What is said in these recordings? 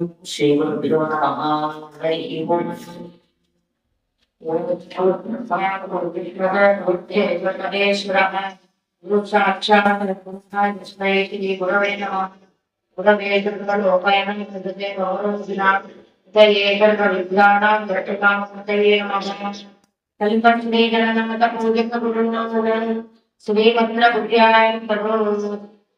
श्रीगुरुभ्यो नमः हरिः ओम् बुद्धेश्वरः गुरुसाक्षात् तस्मै श्री गुरवे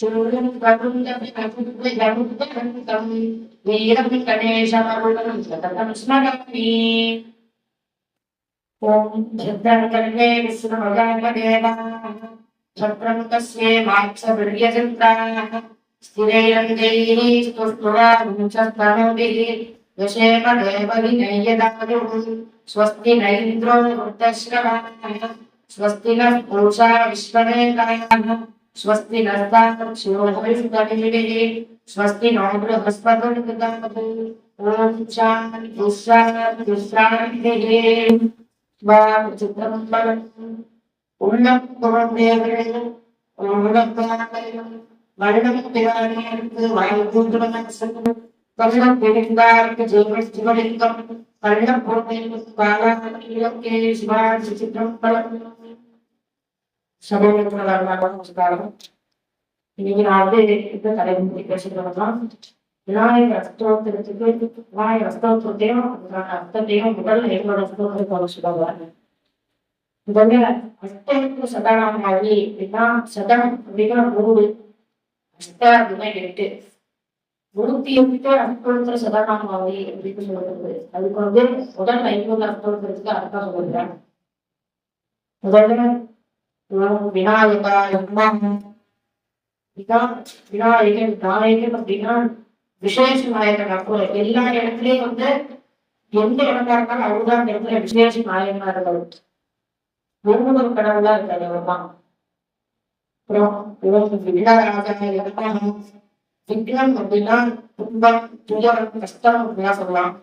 गुरवे दुर्गलोकयनं कृते गौरवविना तये सर्वविद्यानां घटकां तये नमः कल्पश्रीजननमतपूजितगुरुणोदन् श्रीभद्रबुद्ध्याय प्रभो वर्धज्ञानमोचिवादनये शब्दार्थेश्च नित्यं पुनरसुदायं सुदरं तान्त्रप्रियं प्रदपं ब्रह्मण्य सुदर्भिजं मय गुरुं वैदेवे सागरं वेदालक्ष्य शरणं पदेतनित्य तद्वाङ्गमुद्गवनगदाकिं सन्ततं शूरं करुन्दमिकमुद्गमुद्गन्तं वीरं गणेशमरुणं सततं स्मरामि ॐ भद्रं कर्णे विष्णुभगाङ्गदेवाः भद्रं तस्ये मात्सवीर्यचन्द्राः स्थिरैरङ्गैः स्तुष्टुवांशस्तनोभिः यशेम देवविनयदायुः स्वस्ति न इन्द्रो वृद्धश्रवाः स्वस्ति नः पूषा विश्ववेदाः સ્વસ્તિ નરતા શિવોહરિષ્ઠે સ્વસ્તિ નો બૃહસ્પતિ ઓમ શાંતિ શાંતિ શાંતિ બાચિત્રમ ઉન્નતોમેવરે ઉન્નતોમેવરે વર્ણમ પિરાણીર્થ વાયુકુંડમનસં કર્ણ પિરિંદાર્થ જીવસ્તિવલિંગમ કર્ણ પૂર્ણેન કાલાકીલકે શિવાચિત્રમ પરમ சபை உறுப்பினராகவும் இன்னைக்கு நான் வந்து இப்போ தலைமுறை பேசிட்டு வரலாம் விநாயகர் அஸ்தோத்திரத்துக்கு விநாயகர் அஸ்தோத்திரத்தையும் அதுக்கான அர்த்தத்தையும் முதல்ல எங்களோட அஸ்தோத்திரத்தை அவர் சொல்லுவாங்க முதல்ல அஸ்தோத்திர சதனாமாவளி அப்படின்னா சதம் அப்படின்னா நூறு அஷ்ட அப்படின்னா எட்டு நூத்தி எட்டு அஸ்தோத்திர சதனாமாவளி அப்படின்னு சொல்றது அதுக்கு வந்து முதல் ஐம்பது அஸ்தோத்திரத்துக்கு அர்த்தம் சொல்லுறாங்க முதல்ல விநாயகன் நாயகன் அப்படின்னா விசேஷ நாயகன் அப்போ எல்லா இடத்துலயும் வந்து எந்த இடமா இருந்தாலும் அவர்தான் இடத்துல விசேஷ நாயகனா இருக்காரு மூணு கடவுளா இருக்காது அவர்தான் அப்புறம் இவருக்கு வில்லாராஜா இருந்தாலும் விக்னம் அப்படின்னா துன்பம் துயரம் கஷ்டம் அப்படின்னா சொல்லலாம்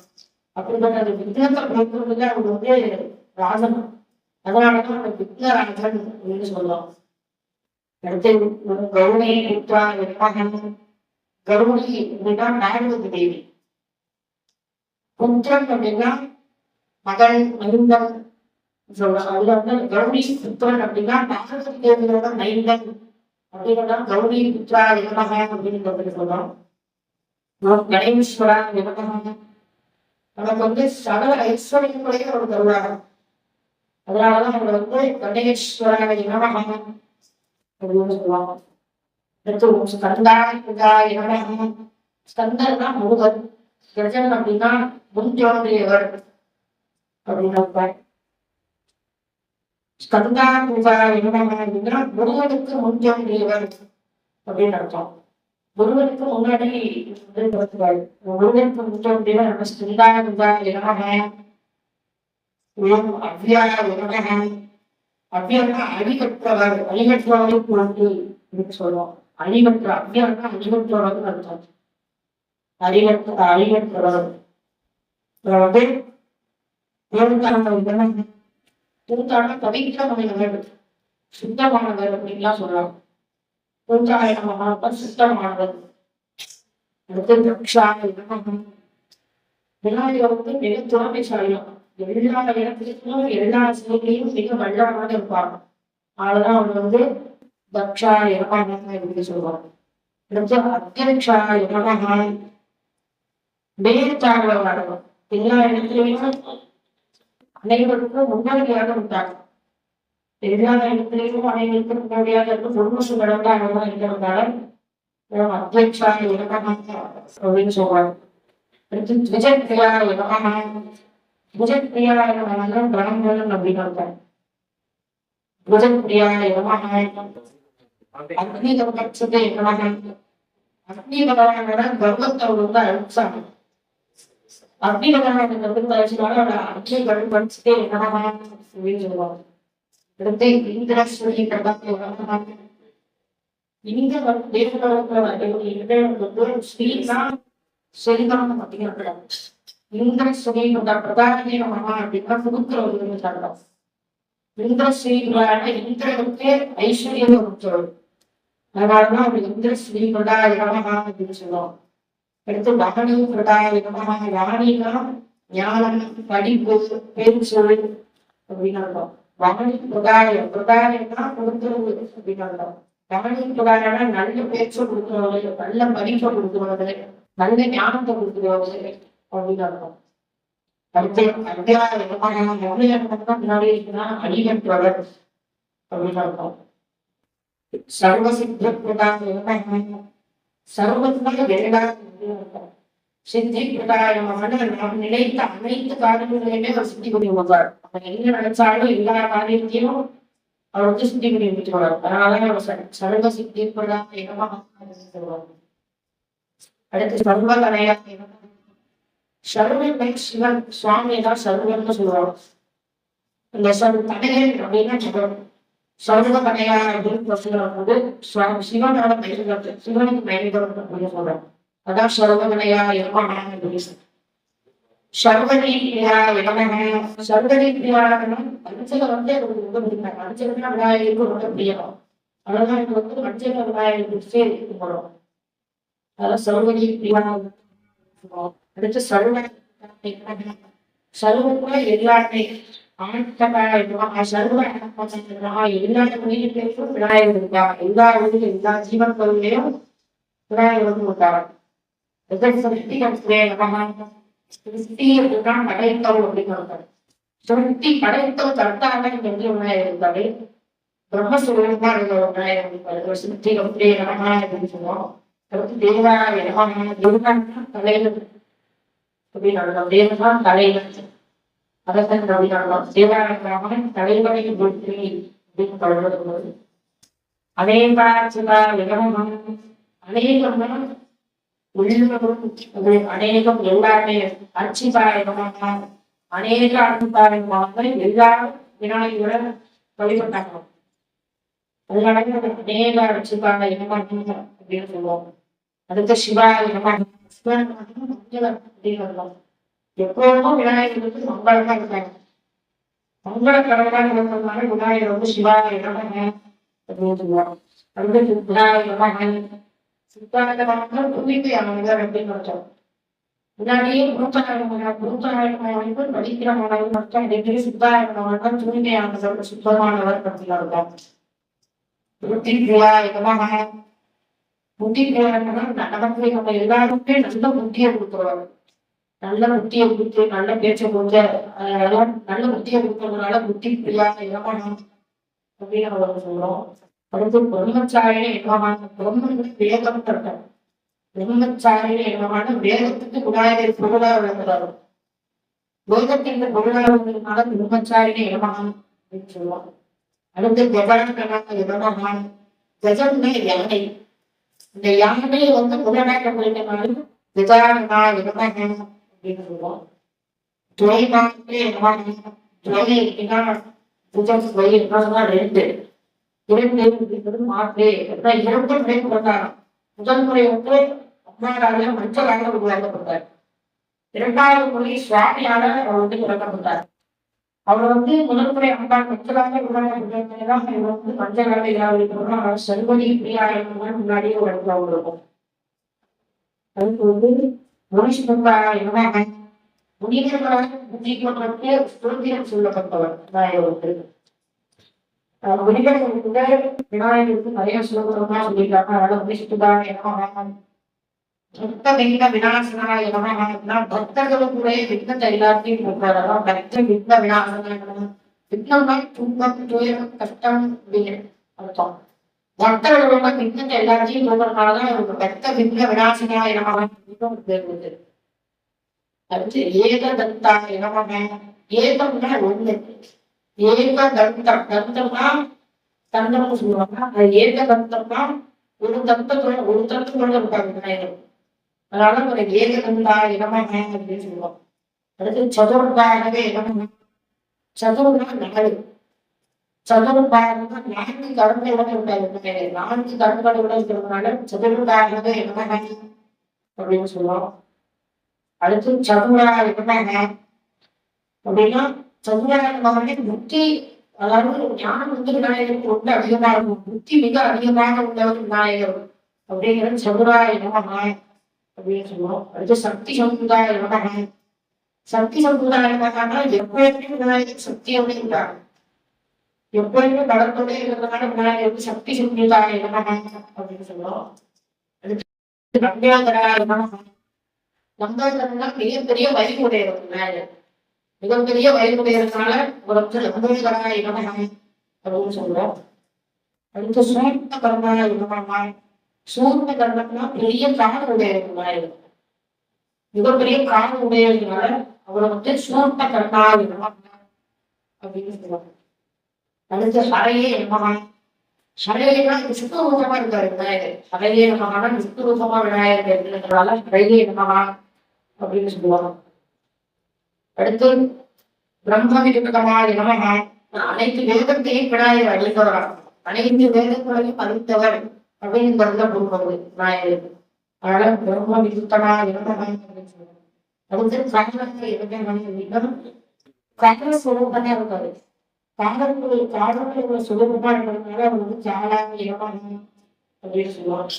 அப்படிப்பட்ட அந்த விக்னத்தை போக்குறதுல அவர் வந்து ராஜன் அதனாலதான் அவர் விக்னராஜன் அப்படின்னு சொல்லலாம் அடுத்து கருணை புத்தா நிர்வாகம் கருணி அப்படின்னா நாகவதி தேவி. புத்திரன் அப்படின்னா மகள் மருந்தம் சொல்லுவாங்க அதுல வந்து கௌரி புத்திரன் அப்படின்னா நாகவதி தேவியோட மைந்தன் அப்படின்னா கௌரி புத்ரா விமக அப்படின்னு சொல்றோம் கணேஸ்வரா விமகம் நமக்கு வந்து சகல ஐஸ்வர்யங்களையும் அவர் தருவாங்க அதனாலதான் அவங்க வந்து கணேஸ்வர விமகம் அப்படின்னு சொல்லுவாங்க. அடுத்து ஸ்கந்தா புஜா விமகம் ஸ்கந்தர்னா முருகன். கஜன் அப்படின்னா முன்ஜோன்றியவர் அப்படின்னு ஸ்கந்தா பூஜா என்னன்னா முருகனுக்கு முன்ஜோன்றியவர் அப்படின்னு அர்த்தம். முருகனுக்கு முன்னாடி முருகனுக்கு முன்ஜோன்றியவர் நம்ம ஸ்கந்தா பூஜா நாம் ஓம் அவ்யா என்னமாக அவ்யம்னா அடிகற்றவர் நன்றி வந்து சொல்லுவோம். அடிகற்ற அவ்யம்னா அடிகற்றவர்னு அர்த்தம் அடிகற்ற அடிகற்றவர் வந்து பூத்தான பவித்திரமானவர் சுத்தமானவர் அப்படின்லாம் சொல்லலாம் பூத்தாயனமாக சுத்தமானவர். அடுத்து விநாயகர் வந்து மிக திறமைசாலியம் எல்லா இடத்துலையும் எல்லா செயலையும் மிக மண்டலமாக இருப்பாங்க அதனாலதான் அவங்க வந்து தக்ஷா நமகம் அப்படின்னு சொல்லுவாங்க அடுத்து அத்தியக்ஷாய நமகம் மேற்சார்பவர் எல்லா இடத்துலையும் அனைவருக்கும் முன்னோடியாக இருந்தாங்க எல்லா இடத்துலையும் அனைவருக்கும் முன்னோடியாக இருக்கும் முன்னூறு கடந்த அவங்க அத்தியக்ஷா அத்தியட்சா அப்படின்னு சொல்லுவாங்க அடுத்து விஜய் பிரியா விஜய் பிரியா கிரகங்களும் அப்படின்னு இருக்காங்க விஜய் பிரியா அக்னி கவச்சத்தை அக்னி பகவானோட கர்வத்தை வந்து அழிச்சாங்க அக்னிகரணம் படிச்சுனாலும் அவட அக்னிகள் படிச்சுட்டே என்னமா அப்படின்னு சொல்லுவாங்க அடுத்து இந்திரஸ்வரி பிரதான இங்க வந்து தேவலோகத்துல வரக்கூடிய இந்திரனுக்கு ஸ்ரீனா செல்வம் அப்படிங்கிற இந்திரஸ்வரி பிரதான மகா அப்படின்னா கொடுக்குற ஒரு சொல்றோம். இந்திரஸ்ரீங்களான இந்திரனுக்கு ஐஸ்வர்யம் கொடுத்தவர் அதனாலதான் அவர் இந்திரஸ்ரீ பிரதாயகமாக அப்படின்னு சொல்லுவோம் அடுத்து மகனி நமகா யானைனா ஞானம் படிப்பு பேருச்சொல் அப்படின்னு அர்த்தம். மகனி பிரதாயம் பிரதாயம்னா கொடுக்கிறது அப்படின்னு அர்த்தம். மகனி பிரதாயம்னா நல்ல பேச்சை கொடுக்கிறவங்க நல்ல படிப்பை கொடுக்கிறவங்க நல்ல ஞானத்தை கொடுக்கிறவங்க. அப்படின்னு அர்த்தம் அடுத்து அத்தியாயம் முன்னாடி சித்தி நாம் நினைத்த அனைத்து காரியங்களையுமே அவர் சித்தி பண்ணி வந்தார் அப்ப என்ன நினைச்சாலும் எல்லா காரியத்தையும் அவர் வந்து சித்தி பண்ணி விட்டுருவார் அதனால அவர் சர்வ சித்தி பிரதாக அடுத்து சர்வ தலையாக சர்வனை சிவன் சுவாமி தான் சர்வன்னு சொல்லுவாங்க. இந்த சர்வ தடைகள் அப்படின்னா சொல்றோம் சர்வ கலையா அப்படின்னு சொல்லும்போது சிவனோட பெயர்கள் சிவனுக்கு பெயர்கள் அப்படின்னு சொல்றோம் அதான் சர்வகலையா இருப்பாங்க சர்வரீதியா இடமக சர்வரீதியானம் மஞ்சள் வந்து எனக்கு ரொம்ப பிடிக்கும் விநாயகருக்கு ரொம்ப பிடிக்கும் அதனால எனக்கு வந்து மஞ்சள் விநாயகருக்கு சேர்த்து போறோம் அதான் சர்வரீதியா அடுத்து சர்வ சர்வத்துல எல்லாமே ஆண்டவா சர்வ எல்லா உயிரிலும் விநாயகர் இருக்கா எல்லா உயிரும் எல்லா ஜீவன் பொருளையும் விநாயகர் வந்து இருக்காங்க சிருஷ்டி சிருஷ்டி அப்படின்னா படைத்தல் அப்படிங்கிறது சிருஷ்டி படைத்தல் கர்த்தாவை என்று விநாயகர் இருக்காரு பிரம்மசுரமா இருக்கிற விநாயகர் இருக்காரு சிருஷ்டி அப்படியே நமகா அப்படின்னு சொல்லுவோம் அடுத்து தேவா நமகா தேவனா தலையில அப்படின்னு அர்த்தம் தேவதான் தலையில அரசன் ரவிநாதன் தேவாரமன் தலைவரை போற்றி அப்படின்னு தொடர்பு அநேகா சிவா விகமம் அநேகம் உள்ளும் அநேகம் எல்லாமே அச்சிபாயகமாக அநேக அனுபாயமாக எல்லாரும் விநாயகர வழிபட்டாங்க அதனால அநேக அச்சிபாய இனமாக அப்படின்னு சொல்லுவாங்க. அடுத்த சிவா இனமாக எப்போதும் விநாயகருக்கு மங்களமா இருக்காங்க மங்கள கடவுளாக இருந்ததுனால விநாயகர் வந்து சிவா இனமாக அப்படின்னு சொல்லுவாங்க அடுத்து விநாயகமாக சித்தாந்தமாக தூய்மையானவர் அப்படின்னு அர்த்தம் முன்னாடியே குருத்தநாயகமான குருத்தநாயகமானவர் பவித்திரமானவர் அர்த்தம் இதே சித்தாயகமானவர் தூய்மையானவர் சுத்தமானவர் அப்படின்னு அர்த்தம் புத்தி கிரியாயகமாக புத்தி கிரியாயகமாக நம்ம எல்லாருமே நல்ல புத்தியை கொடுத்துருவாங்க நல்ல புத்தியை கொடுத்து நல்ல பேச்சை கொடுத்து அதெல்லாம் நல்ல புத்தியை கொடுக்கறதுனால புத்தி கிரியாயகமான அப்படின்னு நம்ம சொல்றோம். அடுத்து பிரம்மச்சாரிணி என்னமான பிரம்மன் வேதம் தட்டம் பிரம்மச்சாரிணி என்னமான வேதத்துக்கு விநாயகர் பொருளாக விளங்குறாரு வேதத்தின் பொருளாக விளங்குறதுனால பிரம்மச்சாரிணி என்னமான் அப்படின்னு சொல்லுவாங்க. அடுத்து கஜானகனாக இடமகான் கஜம்னா யானை. இந்த யானை வந்து புலனாக்க முடிந்தனால கஜானகா இடமகான் அப்படின்னு சொல்லுவோம் துவைமானே என்னமான துவை அப்படின்னா புஜம் துவை என்னதான் ரெண்டு இரண்டு அப்படின்றது மாற்று இரண்டு முறை கொண்டாடம் முதல் முறை வந்து அம்மாவால மஞ்சளாக உருவாக்கப்பட்டார் இரண்டாவது முறை சுவாமியால அவர் வந்து உருவாக்கப்பட்டார் அவர் வந்து முதல் முறை அம்மா மஞ்சளாக உருவாக்கப்பட்டதான் இவர் வந்து மஞ்சளாக இல்லாத சர்வதி பிரியாயம் முன்னாடியே ஒரு இடத்துல இருக்கும். அதுக்கு வந்து முனிஷ்மந்தா என்ன முனிவர்களாக புத்தி கொண்டவருக்கு சுதந்திரம் சொல்லப்பட்டவர் நான் வந்து விநாயகருக்கு விநாயகருக்கு நிறைய சுலபமா சொல்லியிருக்காங்க. அதனால வந்து சுத்துதான என்ன விக்ன விநாசனா என்னன்னா பக்தர்களுக்குள்ளே விக்னத்தை எல்லாத்தையும் கொடுப்பாரு அதான் பக்த விக்ன விநாசனா விக்னம்னா துன்பம் துயரம் கஷ்டம் அப்படின்னு அர்த்தம் பக்தர்களோட விக்னத்தை எல்லாத்தையும் கொடுக்கறதுனாலதான் அவருக்கு பக்த விக்ன விநாசனா என்னமாக பேர் வந்து அடுத்து ஏக தத்தா என்னமாக ஏகம்னா ஒண்ணு ஏக தந்தம் தந்தம்னா தந்தம்னு சொல்லுவாங்க அது ஏக தந்தம்னா ஒரு தந்தத்தோட ஒரு தந்தத்தோட இருப்பாங்க விநாயகர் அதனால ஒரு ஏக இருந்தா இடமே அப்படின்னு சொல்லுவோம். அடுத்து சதுர்பாகவே இடம் சதுர்னா நாடு சதுர்பாகம்னா நான்கு கருமையோட உண்டாயிருந்தது நான்கு கருங்களோட இருக்கிறதுனால சதுர்பாகவே இடமே அப்படின்னு சொல்லுவோம். அடுத்து சதுரா இடமே அப்படின்னா சதுராயன முக்தி அதாவது ஞானம் வந்து விநாயகருக்கு ரொம்ப அதிகமாக புத்தி மிக அதிகமாக உள்ளவர் விநாயகர் அப்படிங்கிறது சதுராய நமக அப்படின்னு சொல்லுவோம் அடுத்து சக்தி சமுதாய நமக சக்தி சமுதாய நமகனா எப்பயுமே விநாயகர் சக்தியோட இருந்தார் எப்பயுமே பலத்தோட இருக்கிறதுனால விநாயகருக்கு சக்தி சமுதாய நமக அப்படின்னு சொல்லுவோம் அடுத்து நம்பியாதராய நமக நம்பியாதரன்னா மிகப்பெரிய வயது விநாயகர் மிகப்பெரிய வயதுடையதுனால உனக்கு லம்போதரா இனமாக அப்படின்னு சொல்லுவோம் அடுத்து சூர்ண கர்மா இனமாக சூரிய கர்மம்னா பெரிய காலம் உடையது மிகப்பெரிய காலம் உடையதுனால அவரை வந்து சூர்ண கர்மா அப்படின்னு சொல்லுவாங்க. அடுத்த ஹரையே நமகா ஹரையேனா விஷ்ணு ரூபமா இருக்காரு விநாயகர். ஹரையே மகானா விஷ்ணு ரூபமா விநாயகர் இருக்கிறதுனால ஹரையே நமகா அப்படின்னு சொல்லுவாங்க. அடுத்து பிரம்ம விருப்பகமாக நமக அனைத்து வேதத்தையும் விநாயகர் அழிந்தவர் அனைத்து வேதங்களையும் அழித்தவர் அப்படின்னு கருத போடுவது விநாயகருக்கு அதனால பிரம்ம விருத்தமாக நமக அப்படின்னு சொல்லுவாங்க அடுத்து காரணங்கள் இருக்க காரண சுரூபமே இருக்காது காரணங்கள் காரணங்கள் சுரூபமா இருக்கிறதுனால அவர் வந்து ஜாலாக இனமாக அப்படின்னு சொல்லுவாங்க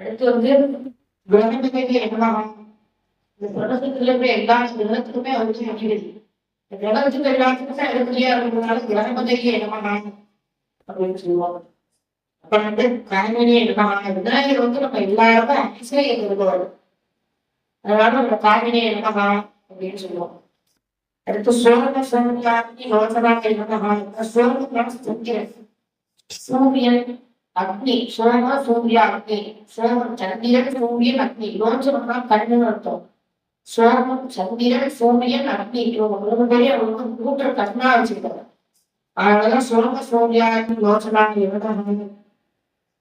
அடுத்து வந்து பிரம்மதேவி என்னமாக இந்த கிரகத்துக்குள்ள இருக்கிற எல்லா கிரகத்துக்குமே வந்து அழிவுது இந்த கிரகத்துக்கு எல்லாத்துக்குமே அழுக்கலையா இருக்கிறதுனால கிரகபதிக்கு என்னமா அப்படின்னு சொல்லுவாங்க அப்ப வந்து கலைஞனே என்னமா விநாயகர் வந்து நம்ம எல்லாருக்கும் ஆக்சுவலி இருந்தவர் அதனால நம்ம காவினே என்னமா அப்படின்னு சொல்லுவோம். அடுத்து சோழ சோழி யோசனாக என்னமா சோழ சூரியன். சூரியன் அக்னி. சோம சூரிய அக்னி. சோமன் சந்திரன் சூரியன் அக்னி. யோசனா கண்ணு அர்த்தம். சோமம் சந்திரன் சூரியன் அக்னி. இவங்க மூணு பேரையும் அவங்க கூட்டுற கூட்ட கண்ணா வச்சிருக்காங்க அதனாலதான் சோழ சூரியான் யோசனா இவங்க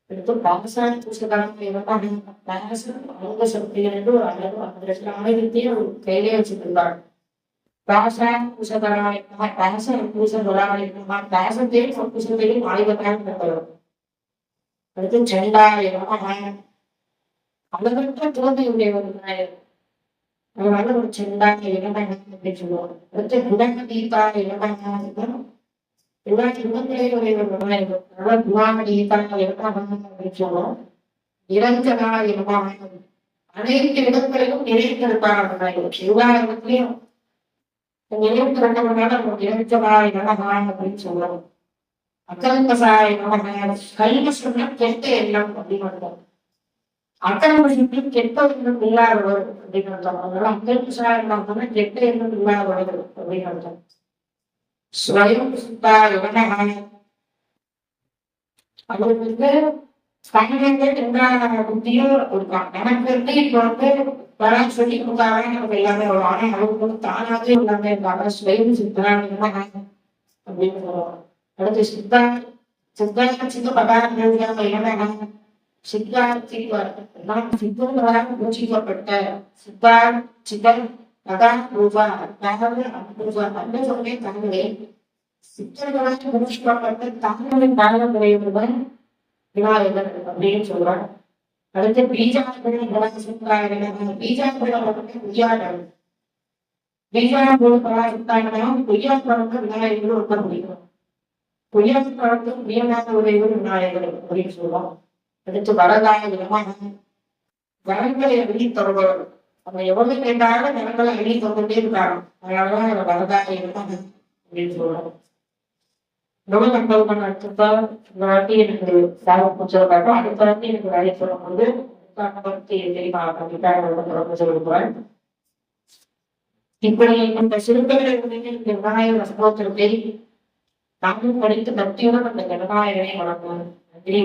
బిల్కుల్ పాకిస్తాన్ పుస్తకాలను ఇవ్వడం కాంగ్రెస్ అమలు సభ్యులు అందరూ అదృష్టం అమలు ఫెయిల్ వచ్చింటున్నారు వ్యవసాయం పూసకరమైన వ్యవసాయం పూసకరమైన వ్యవసాయం దేవి పుస్తకం మాడిపోతారు అయితే జెండా అందరితో తోటి ఉండేవారు వాళ్ళందరూ జెండా ఇవ్వడం దీప ఇవ్వడం ஒரு செண்டாக இளமகன் அப்படின்னு சொல்லுவோம் நிரஞ்சனா இளமகன் அனைத்து இடங்களிலும் நிறைந்திருப்பார் எல்லா இடத்துலையும் நிறைந்திருந்தவனால நம்ம நிரஞ்சனா இளமகன் அப்படின்னு சொல்லுவோம். அக்கல்பசாய நமகன் கல்வி சொன்ன கெட்ட எண்ணம் அப்படின்னு வந்தோம் அக்கரமசிக்கு கெட்ட எண்ணம் இல்லாதவர் அப்படின்னு அர்த்தம். அதனால கெட்ட எண்ணம் இல்லாதவர் அப்படின்னு அர்த்தம். ஸ்வயம் சுத்தா யுவனகாய அவர்களுக்கு கண்ணங்கள் எந்த புத்தியும் இருக்கான் எனக்கு வந்து இப்ப வந்து வர சொல்லி கொடுத்தாங்க நமக்கு எல்லாமே வரும் ஆனா அவருக்கு வந்து தானாவே எல்லாமே இருக்காங்க ஸ்வயம் சுத்தா அப்படின்னு சொல்லுவாங்க அடுத்து சித்தா சித்தா சித்த பதார்த்தம் என்னன்னா சித்தார்த்தி பூஜிக்கப்பட்ட சித்தன் அதான் பூஜா அதாவது பூஜா அந்த சொல்லே தங்களே சித்தர்களாக பூஜிக்கப்பட்ட தங்களின் காலமுறையுடன் விநாயகர் அப்படின்னு சொல்றாங்க அடுத்து பீஜாபுரம் சித்தாயிரம் பீஜாபுரம் வந்து பொய்யாடம் பீஜாபுரம் பராசித்தாயிரம் பொய்யாபுரம் விநாயகர் ஒட்ட முடியும் பொய்யாக்கு பழத்து உயர்வான உடையவர் விநாயகர் அப்படின்னு சொல்லுவோம் அடுத்து வரதாய விமானம் வரங்களை எழுதி தருபவர் அப்ப எவ்வளவு கேட்டாலும் நிலங்களை எழுதி கொண்டுட்டே இருக்காங்க. அதனாலதான் அவர் வரதாக விமானம் அப்படின்னு சொல்றோம். ரொம்ப கண்ட்ரோல் பண்ண இந்த வாட்டி எனக்கு சேவை பிடிச்சிருக்காட்டும் அடுத்த வாட்டி எனக்கு வேலை சொல்லும்போது பத்தி தெரியுமா கண்டிப்பா தொடர்பு இப்படி இந்த சிறுத்தைகளை இந்த சம்பவத்திற்கு தாமும் படித்து பக்தியுடன் அந்த கணநாயகனை வணங்குவார் நன்றி.